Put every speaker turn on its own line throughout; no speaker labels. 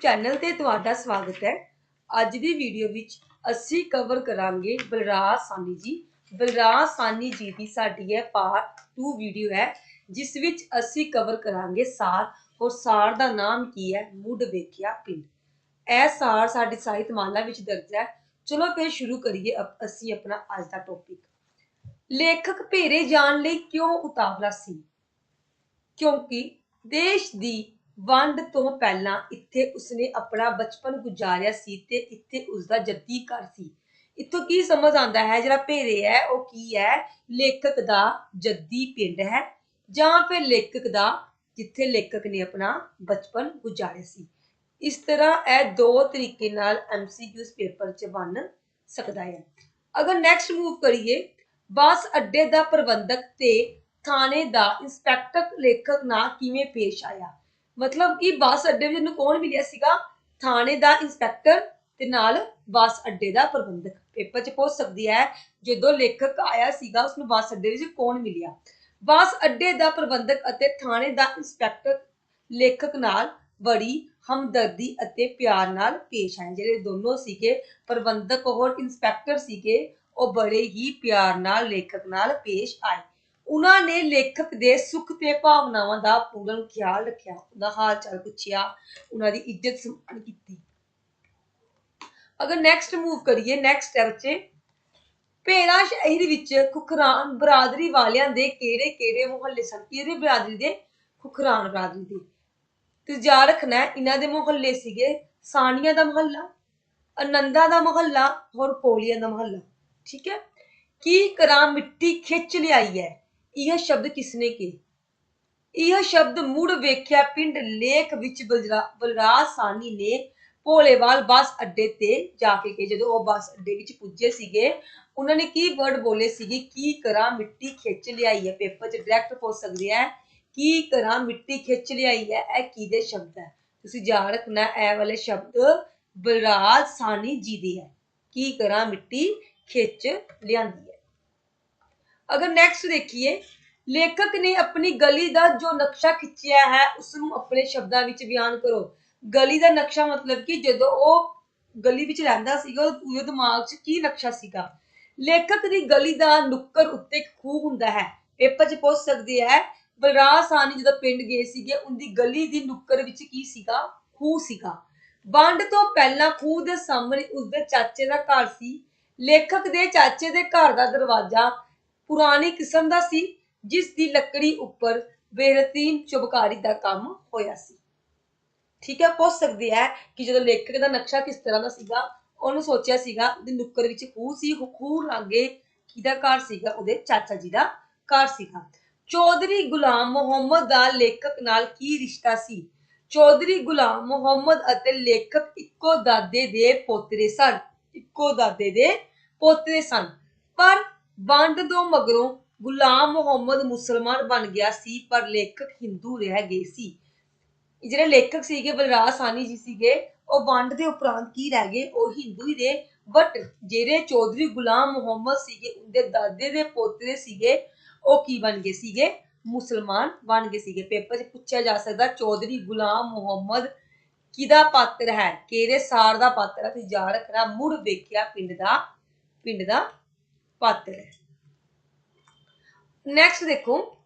Channel ਤੇ ਤੁਹਾਡਾ ਸਵਾਗਤ ਹੈ। ਅੱਜ ਦੀ ਵੀਡੀਓ ਵਿੱਚ ਅਸੀਂ ਕਵਰ ਕਰਾਂਗੇ ਬਲਰਾਜ ਸਾਨੀ ਜੀ। ਬਲਰਾਜ ਸਾਨੀ ਜੀ ਦੀ ਸਾਡੀ ਹੈ ਪਾਰਟ 2 ਵੀਡੀਓ ਹੈ, ਜਿਸ ਵਿੱਚ ਅਸੀਂ ਕਵਰ ਕਰਾਂਗੇ ਸਾਰ। ਔਰ ਸਾਰ ਦਾ ਨਾਮ ਕੀ ਹੈ? ਮੁੱਢ ਵੇਖਿਆ ਪਿੰਡ। ਇਹ ਸਾਰ ਸਾਡੀ ਸਾਹਿਤਮਾਲਾ ਵਿੱਚ ਦਰਜ ਹੈ। ਚਲੋ ਫਿਰ ਸ਼ੁਰੂ ਕਰੀਏ ਅਸੀਂ ਆਪਣਾ ਅੱਜ ਦਾ ਟੌਪਿਕ ਲੇਖਕ ਭੇਰੇ ਜਾਣ ਲਈ ਕਿਉਂ ਉਤਾਵਲਾ ਸੀ? ਕਿਉਂਕਿ ਦੇਸ਼ ਦੀ ਵੰਡ ਤੋਂ ਪਹਿਲਾਂ ਇੱਥੇ ਉਸਨੇ ਆਪਣਾ ਬਚਪਨ ਗੁਜ਼ਾਰਿਆ ਸੀ ਤੇ ਇੱਥੇ ਉਸਦਾ ਜੱਦੀ ਘਰ ਸੀ। ਇੱਥੋਂ ਕੀ ਸਮਝ ਆਉਂਦਾ ਹੈ? ਜਿਹੜਾ ਭੇਰੇ ਹੈ, ਉਹ ਕੀ ਹੈ? ਲੇਖਕ ਦਾ ਜੱਦੀ ਪਿੰਡ ਹੈ ਜਾਂ ਫਿਰ ਲੇਖਕ ਦਾ ਜਿੱਥੇ ਲੇਖਕ ਨੇ ਆਪਣਾ ਬਚਪਨ ਗੁਜ਼ਾਰਿਆ ਸੀ। ਇਸ ਤਰ੍ਹਾਂ ਇਹ ਦੋ ਤਰੀਕੇ ਨਾਲ ਐਮਸੀਕਿਊਜ਼ ਪੇਪਰ 'ਚ ਬਣ ਸਕਦਾ ਹੈ। ਅਗਰ ਨੈਕਸਟ ਮੂਵ ਕਰੀਏ, ਬੱਸ ਅੱਡੇ ਦਾ ਪ੍ਰਬੰਧਕ ਤੇ ਥਾਣੇ ਦਾ ਇੰਸਪੈਕਟਰ ਲੇਖਕ ਨਾਲ ਕਿਵੇਂ ਪੇਸ਼ ਆਇਆ? ਮਤਲਬ ਕਿ ਬੱਸ ਅੱਡੇ ਵਿੱਚ ਨੂੰ ਕੌਣ ਮਿਲਿਆ ਸੀਗਾ? ਥਾਣੇ ਦਾ ਇੰਸਪੈਕਟਰ ਤੇ ਨਾਲ ਬੱਸ ਅੱਡੇ ਦਾ ਪ੍ਰਬੰਧਕ। ਪੇਪਰ 'ਚ ਪੁੱਛ ਸਕਦੀ ਹੈ, ਜਦੋਂ ਲੇਖਕ ਆਇਆ ਸੀਗਾ ਉਸ ਨੂੰ ਬੱਸ ਅੱਡੇ ਵਿੱਚ ਕੌਣ ਮਿਲਿਆ? ਬੱਸ ਅੱਡੇ ਦਾ ਪ੍ਰਬੰਧਕ ਅਤੇ ਥਾਣੇ ਦਾ ਇੰਸਪੈਕਟਰ ਲੇਖਕ ਨਾਲ ਬੜੀ ਹਮਦਰਦੀ ਅਤੇ ਪਿਆਰ ਨਾਲ ਪੇਸ਼ ਆਏ। ਜਿਹੜੇ ਦੋਨੋਂ ਸੀਗੇ, ਪ੍ਰਬੰਧਕ ਹੋਰ ਇੰਸਪੈਕਟਰ ਸੀਗੇ, ਉਹ ਬੜੇ ਹੀ ਪਿਆਰ ਨਾਲ, ਲੇਖਕ ਨਾਲ ਪੇਸ਼ ਆਏ। ਉਹਨਾਂ ਨੇ ਲੇਖਕ ਦੇ ਸੁੱਖ ਤੇ ਭਾਵਨਾਵਾਂ ਦਾ ਪੂਰਨ ਖਿਆਲ ਰੱਖਿਆ ਉਹਦਾ ਹਾਲ ਚਾਲ ਪੁੱਛਿਆ, ਉਹਨਾਂ ਦੀ ਇੱਜ਼ਤ ਸਨਮਾਨ ਕੀਤੀ। ਅਗਰ ਨੈਕਸਟ ਮੂਵ ਕਰੀਏ ਨੈਕਸਟ ਸਟੈਪ 'ਚ ਭੇੜਾ ਸ਼ਹਿਰ ਵਿੱਚ ਖੁਖਰਾਨ ਬਰਾਦਰੀ ਵਾਲਿਆਂ ਦੇ ਕਿਹੜੇ ਕਿਹੜੇ ਮੁਹੱਲੇ ਸਨ? ਕਿਹੜੇ ਬਰਾਦਰੀ ਦੇ? ਖੁਖਰਾਨ ਬਰਾਦਰੀ ਦੇ। ਤੇ ਜਾ ਰੱਖਣਾ ਇਹਨਾਂ ਦੇ ਮੁਹੱਲੇ ਸੀਗੇ, ਸਾਨੀਆਂ ਦਾ ਮੁਹੱਲਾ ਆਨੰਦਾ ਦਾ ਮੁਹੱਲਾ ਔਰ ਕੋਲੀਆਂ ਦਾ ਮੁਹੱਲਾ। ਠੀਕ ਹੈ? ਕੀ ਕਰਾਂ ਮਿੱਟੀ ਖਿੱਚ ਲਿਆਈ ਹੈ? ਇਹ ਸ਼ਬਦ ਕਿਸਨੇ ਕੀ ਇਹ ਸ਼ਬਦ ਮੁੜ ਵੇਖਿਆ ਪਿੰਡ ਲੇਖ ਵਿੱਚ ਬਲਰਾ- ਬਲਰਾਜ ਸਾਨੀ ਨੇ ਭੋਲੇਵਾਲ ਬੱਸ ਅੱਡੇ ਤੇ ਜਾ ਕੇ ਕਿ ਜਦੋਂ ਉਹ ਬੱਸ ਅੱਡੇ ਵਿੱਚ ਪੁੱਜੇ ਸੀਗੇ, ਉਹਨਾਂ ਨੇ ਕੀ ਵਰਡ ਬੋਲੇ ਸੀਗੇ? ਕੀ ਕਰਾਂ ਮਿੱਟੀ ਖਿੱਚ ਲਿਆਈ ਹੈ? ਪੇਪਰ 'ਚ ਡਾਇਰੈਕਟ ਪੁੱਛ ਸਕਦੇ ਹੈ ਕੀ ਕਰਾਂ ਮਿੱਟੀ ਖਿੱਚ ਲਿਆਈ ਹੈ? ਇਹ ਕਿਹਦੇ ਸ਼ਬਦ ਹੈ? ਤੁਸੀਂ ਯਾਦ ਰੱਖਣਾ, ਇਹ ਵਾਲੇ ਸ਼ਬਦ ਬਲਰਾਜ ਸਾਨੀ ਜੀ ਦੇ ਹੈ। ਕੀ ਕਰਾਂ ਮਿੱਟੀ ਖਿੱਚ ਲਿਆਂਦੀ ਹੈ? ਅਗਰ ਨੈਕਸਟ ਦੇਖੀਏ, ਲੇਖਕ ਨੇ ਆਪਣੀ ਗਲੀ ਦਾ ਜੋ ਨਕਸ਼ਾ ਖਿੱਚਿਆ ਹੈ ਉਸ ਨੂੰ ਆਪਣੇ ਸ਼ਬਦਾਂ ਵਿੱਚ ਬਿਆਨ ਕਰੋ। ਗਲੀ ਦਾ ਨਕਸ਼ਾ ਮਤਲਬ ਕਿ ਜਦੋਂ ਉਹ ਗਲੀ ਵਿੱਚ ਰਹਿੰਦਾ ਸੀਗਾ, ਉਹਦੇ ਦਿਮਾਗ 'ਚ ਕੀ ਨਕਸ਼ਾ ਸੀਗਾ? ਲੇਖਕ ਦੀ ਗਲੀ ਦਾ ਨੁੱਕਰ ਉੱਤੇ ਇੱਕ ਖੂਹ ਹੁੰਦਾ ਹੈ। ਪੇਪਰ 'ਚ ਪੁੱਛ ਸਕਦੇ ਹੈ, ਬਲਰਾਜ ਸਾਨੀ ਜਦੋਂ ਪਿੰਡ ਗਏ ਸੀਗੇ, ਉਹਦੀ ਗਲੀ ਦੀ ਨੁੱਕਰ ਵਿੱਚ ਕੀ ਸੀਗਾ? ਖੂਹ ਸੀਗਾ। ਵੰਡ ਤੋਂ ਪਹਿਲਾਂ ਖੂਹ ਦੇ ਸਾਹਮਣੇ ਉਸਦੇ ਚਾਚੇ ਦਾ ਘਰ ਸੀ। ਲੇਖਕ ਦੇ ਚਾਚੇ ਦੇ ਘਰ ਦਾ ਦਰਵਾਜ਼ਾ ਪੁਰਾਣੀ ਕਿਸਮ ਦਾ ਸੀ ਜਿਸ ਦੀ ਲੱਕੜੀ ਉੱਪਰ ਬੇਰਤੀਨ ਚੁਬਕਾਰੀ ਦਾ ਕੰਮ ਹੋਇਆ ਸੀ। ਠੀਕ ਹੈ, ਪੁੱਛ ਸਕਦੇ ਹੈ ਕਿ ਜਦੋਂ ਲੇਖਕ ਦਾ ਨਕਸ਼ਾ ਕਿਸ ਤਰ੍ਹਾਂ ਦਾ ਸੀਗਾ, ਉਹਨੂੰ ਸੋਚਿਆ ਸੀਗਾ, ਉਹਦੀ ਨੁੱਕਰ ਵਿੱਚ ਖੂਹ ਸੀ ਖੂਹ ਲਾਗੇ ਕਿਹਦਾ ਘਰ ਸੀਗਾ, ਉਹਦੇ ਚਾਚਾ ਜੀ ਦਾ ਘਰ ਸੀਗਾ। ਚੌਧਰੀ ਗੁਲਾਮ ਮੁਹੰਮਦ ਦਾ ਲੇਖਕ ਨਾਲ ਕੀ ਰਿਸ਼ਤਾ ਸੀ? ਚੌਧਰੀ ਗੁਲਾਮ ਮੁਹੰਮਦ ਅਤੇ ਲੇਖਕ ਇੱਕੋ ਦਾਦੇ ਦੇ ਪੋਤਰੇ ਸਨ। ਇੱਕੋ ਦਾਦੇ ਦੇ ਪੋਤਰੇ ਸਨ। ਪਰ ਵੰਡ ਤੋਂ ਮਗਰੋਂ ਗੁਲਾਮ ਮੁਹੰਮਦ ਮੁਸਲਮਾਨ ਬਣ ਗਿਆ ਸੀ, ਪਰ ਲੇਖਕ ਹਿੰਦੂ ਰਹਿ ਗਏ ਸੀ। ਜਿਹੜੇ ਲੇਖਕ ਸੀਗੇ, ਬਲਰਾਜ ਸਾਨੀ ਜੀ ਸੀਗੇ, ਉਹ ਵੰਡ ਦੇ ਉਪਰੰਤ ਕੀ ਰਹਿ ਗਏ? ਉਹ ਹਿੰਦੂ ਹੀ ਰਹੇ। ਬਟ ਜਿਹੜੇ ਚੌਧਰੀ ਗੁਲਾਮ ਮੁਹੰਮਦ ਸੀਗੇ, ਉਹਦੇ ਦਾਦੇ ਦੇ ਪੋਤਰੇ ਸੀਗੇ, ਉਹ ਕੀ ਬਣ ਗਏ ਸੀਗੇ? ਮੁਸਲਮਾਨ ਬਣ ਗਏ ਸੀਗੇ। ਪੇਪਰ 'ਚ ਪੁੱਛਿਆ ਜਾ ਸਕਦਾ, ਚੌਧਰੀ ਗੁਲਾਮ ਮੁਹੰਮਦ ਕਿਹਦਾ ਪਾਤਰ ਹੈ? ਕਿਹੜੇ ਸਾਰ ਦਾ ਪਾਤਰ ਹੈ? ਤੁਸੀਂ ਯਾਦ ਰੱਖਣਾ, ਮੁੜ ਵੇਖਿਆ ਪਿੰਡ ਦਾ ਪਿੰਡ ਦਾ ਪਾਤਰ ਹੈ ਨੈਕਸਟ ਦੇਖੋ।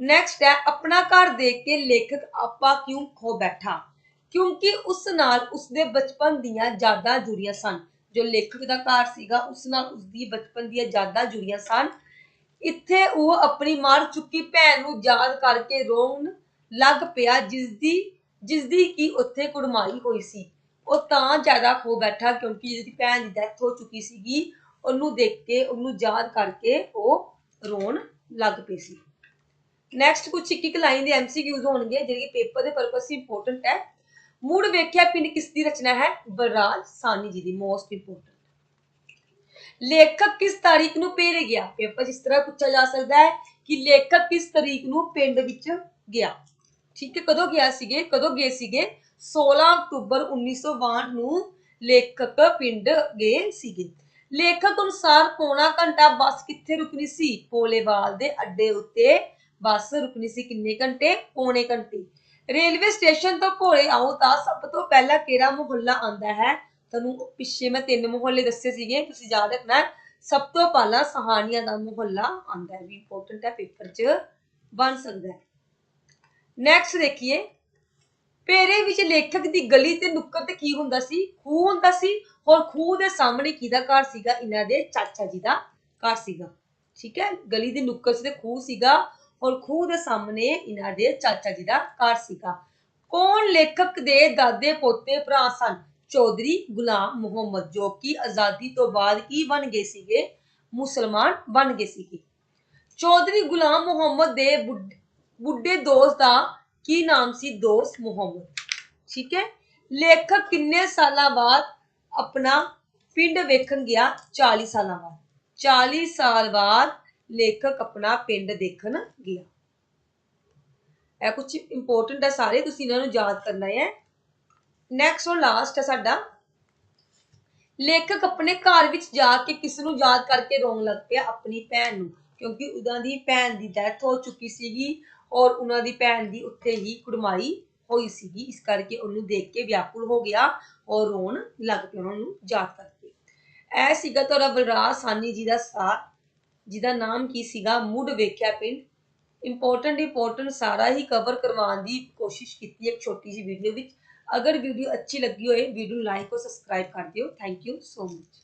ਨੈਕਸਟ ਹੈ, ਆਪਣਾ ਘਰ ਦੇਖ ਕੇ ਲੇਖਕ ਆਪਾ ਕਿਉਂ ਖੋ ਬੈਠਾ? ਕਿਉਂਕਿ ਉਸ ਨਾਲ ਉਸਦੇ ਬਚਪਨ ਦੀਆਂ ਯਾਦਾਂ ਜੁੜੀਆਂ ਸਨ। ਜੋ ਲੇਖਕ ਦਾ ਘਰ ਸੀਗਾ, ਉਸ ਨਾਲ ਉਸਦੀ ਬਚਪਨ ਦੀਆਂ ਯਾਦਾਂ ਜੁੜੀਆਂ ਸਨ। ਇੱਥੇ ਉਹ ਆਪਣੀ ਮਾਰ ਚੁੱਕੀ ਭੈਣ ਨੂੰ ਯਾਦ ਕਰਕੇ ਰੋਣ ਲੱਗ ਪਿਆ ਜਿਸ ਦੀ ਜਿਸ ਦੀ ਕੀ ਉੱਥੇ ਕੁੜਮਾਈ ਹੋਈ ਸੀ। ਉਹ ਤਾਂ ਜ਼ਿਆਦਾ ਖੋ ਬੈਠਾ, ਕਿਉਂਕਿ ਜਿਹਦੀ ਭੈਣ ਦੀ ਡੈਥ ਹੋ ਚੁੱਕੀ ਸੀਗੀ ਉਹਨੂੰ ਦੇਖ ਕੇ, ਉਹਨੂੰ ਯਾਦ ਕਰਕੇ ਉਹ ਰੋਣ ਲੱਗ ਪਈ ਸੀ। ਨੈਕਸਟ ਕੁਝ ਇੱਕ ਇੱਕ ਲਾਈਨ ਦੇ ਐਮਸੀਕਿਊਜ਼ ਹੋਣਗੇ, ਜਿਹੜੇ ਪੇਪਰ ਦੇ ਪਰਪਸ ਇੰਪੋਰਟੈਂਟ ਹੈ। ਮੁੜ ਵੇਖਿਆ ਪਿੰਡ ਕਿਸ ਦੀ ਰਚਨਾ ਹੈ? ਬਲਰਾਜ ਸਾਨੀ ਜੀ ਦੀ ਮੋਸਟ ਇੰਪੋਰਟੈਂਟ ਲੇਖਕ ਕਿਸ ਤਾਰੀਖ ਨੂੰ ਪੇਰੇ ਗਿਆ? ਪੇਪਰ ਇਸ ਤਰ੍ਹਾਂ ਪੁੱਛਿਆ ਜਾ ਸਕਦਾ ਹੈ ਕਿ ਲੇਖਕ ਕਿਸ ਤਰੀਕ ਨੂੰ ਪਿੰਡ ਵਿੱਚ ਗਿਆ। ਠੀਕ ਹੈ, ਕਦੋਂ ਗਿਆ ਸੀਗੇ? ਕਦੋਂ ਗਏ ਸੀਗੇ? 16 ਅਕਤੂਬਰ 1962 ਨੂੰ ਲੇਖਕ ਪਿੰਡ ਗਏ ਸੀਗੇ। ਲੇਖਕ ਅਨੁਸਾਰ ਪੌਣਾ ਘੰਟਾ ਬੱਸ ਕਿੱਥੇ ਰੁਕਣੀ ਸੀ? ਪੋਲੇਵਾਲ ਦੇ ਅੱਡੇ ਉੱਤੇ ਬੱਸ ਰੁਕਣੀ ਸੀ ਕਿੰਨੇ ਘੰਟੇ? ਪੌਣੇ ਘੰਟੇ। ਰੇਲਵੇ ਸਟੇਸ਼ਨ ਤੋਂ ਭੋਲੇ ਆਓ ਤਾਂ ਸਭ ਤੋਂ ਪਹਿਲਾਂ ਕਿਹੜਾ ਮੁਹੱਲਾ ਆਉਂਦਾ ਹੈ? ਤੁਹਾਨੂੰ ਪਿੱਛੇ ਮੈਂ ਤਿੰਨ ਮੁਹੱਲੇ ਦੱਸੇ ਸੀਗੇ, ਤੁਸੀਂ ਯਾਦ ਰੱਖਣਾ ਸਭ ਤੋਂ ਪਹਿਲਾਂ ਸਹਾਨੀਆਂ ਦਾ ਮੁਹੱਲਾ ਆਉਂਦਾ ਹੈ, ਵੀ ਇੰਪੋਰਟੈਂਟ ਹੈ, ਪੇਪਰ 'ਚ ਬਣ ਸਕਦਾ ਹੈ। ਨੈਕਸਟ ਦੇਖੀਏ। ਪੇਰੇ ਵਿੱਚ ਲੇਖਕ ਦੀ ਗਲੀ ਤੇ ਨੁੱਕਰ ਤੇ ਕੀ ਹੁੰਦਾ ਸੀ? ਖੂਹ ਹੁੰਦਾ ਸੀ? ਔਰ ਖੂਹ ਦੇ ਸਾਹਮਣੇ ਕਿਹਦਾ ਘਰ ਸੀਗਾ? ਇਹਨਾਂ ਦੇ ਚਾਚਾ ਜੀ ਦਾ ਘਰ ਸੀਗਾ। ਠੀਕ ਹੈ? ਗਲੀ ਦੇ ਨੁੱਕਰ 'ਚ ਤੇ ਖੂਹ ਸੀਗਾ। ਔਰ ਖੂਹ ਦੇ ਸਾਹਮਣੇ ਇਹਨਾਂ ਦੇ ਚਾਚਾ ਜੀ ਦਾ ਘਰ ਸੀਗਾ। ਕੌਣ ਲੇਖਕ ਦੇ ਦਾਦੇ ਪੋਤੇ ਭਰਾ ਸਨ? ਚੌਧਰੀ ਗੁਲਾਮ ਮੁਹੰਮਦ, ਜੋ ਕਿ ਆਜ਼ਾਦੀ ਤੋਂ ਬਾਅਦ ਕੀ ਬਣ ਗਏ ਸੀਗੇ, ਮੁਸਲਮਾਨ ਬਣ ਗਏ ਸੀਗੇ। ਚੌਧਰੀ ਗੁਲਾਮ ਮੁਹੰਮਦ ਦੇ ਬੁੱਢ- ਬੁੱਢੇ ਦੋਸਤ ਦਾ ਕੀ ਨਾਮ ਸੀ? ਦੋਸਤ ਮੁਹੰਮਦ। ਠੀਕ ਹੈ? ਲੇਖਕ ਕਿੰਨੇ ਸਾਲਾਂ ਬਾਅਦ ਆਪਣਾ ਪਿੰਡ ਵੇਖਣ ਗਿਆ? 40 ਸਾਲਾਂ ਬਾਅਦ। 40 ਸਾਲ ਬਾਅਦ ਲੇਖਕ ਆਪਣਾ ਪਿੰਡ ਦੇਖਣ ਗਿਆ। ਇਹ ਕੁਝ ਇੰਪੋਰਟੈਂਟ ਹੈ ਸਾਰੇ, ਤੁਸੀਂ ਇਹਨਾਂ ਨੂੰ ਯਾਦ ਕਰਨਾ ਹੈ। ਨੈਕਸਟ ਔਰ ਲਾਸਟ ਹੈ ਸਾਡਾ। ਲੇਖਕ ਆਪਣੇ ਘਰ ਵਿੱਚ ਜਾ ਕੇ ਕਿਸ ਨੂੰ ਯਾਦ ਕਰਕੇ ਰੋਣ ਲੱਗ ਪਿਆ? ਆਪਣੀ ਭੈਣ ਨੂੰ। ਕਿਉਂਕਿ ਉਹਨਾਂ ਦੀ ਭੈਣ ਦੀ ਡੈਥ ਹੋ ਚੁੱਕੀ ਸੀਗੀ। ਔਰ ਉਹਨਾਂ ਦੀ ਭੈਣ ਦੀ ਉੱਥੇ ਹੀ ਕੁੜਮਾਈ ਹੋਈ ਸੀਗੀ। ਇਸ ਕਰਕੇ ਉਹਨੂੰ ਦੇਖ ਕੇ ਵਿਆਕੁਲ ਹੋ ਗਿਆ ਔਰ ਰੋਣ ਲੱਗ ਪਿਆ, ਉਹਨਾਂ ਨੂੰ ਯਾਦ ਕਰਕੇ। ਇਹ ਸੀਗਾ ਤੁਹਾਡਾ ਬਲਰਾਜ ਸਾਨੀ ਜੀ ਦਾ ਸਾਰ ਜਿਹਦਾ ਨਾਮ ਕੀ ਸੀਗਾ? ਮੁੱਢ ਵੇਖਿਆ ਪਿੰਡ। ਇੰਪੋਰਟੈਂਟ ਇੰਪੋਰਟੈਂਟ ਸਾਰਾ ਹੀ ਕਵਰ ਕਰਵਾਉਣ ਦੀ ਕੋਸ਼ਿਸ਼ ਕੀਤੀ ਇੱਕ ਛੋਟੀ ਜਿਹੀ ਵੀਡੀਓ ਵਿੱਚ। ਅਗਰ ਵੀਡੀਓ ਅੱਛੀ ਲੱਗੀ ਹੋਏ ਵੀਡੀਓ ਨੂੰ ਲਾਈਕ ਔਰ ਸਬਸਕ੍ਰਾਈਬ ਕਰ ਦਿਓ। Thank you so much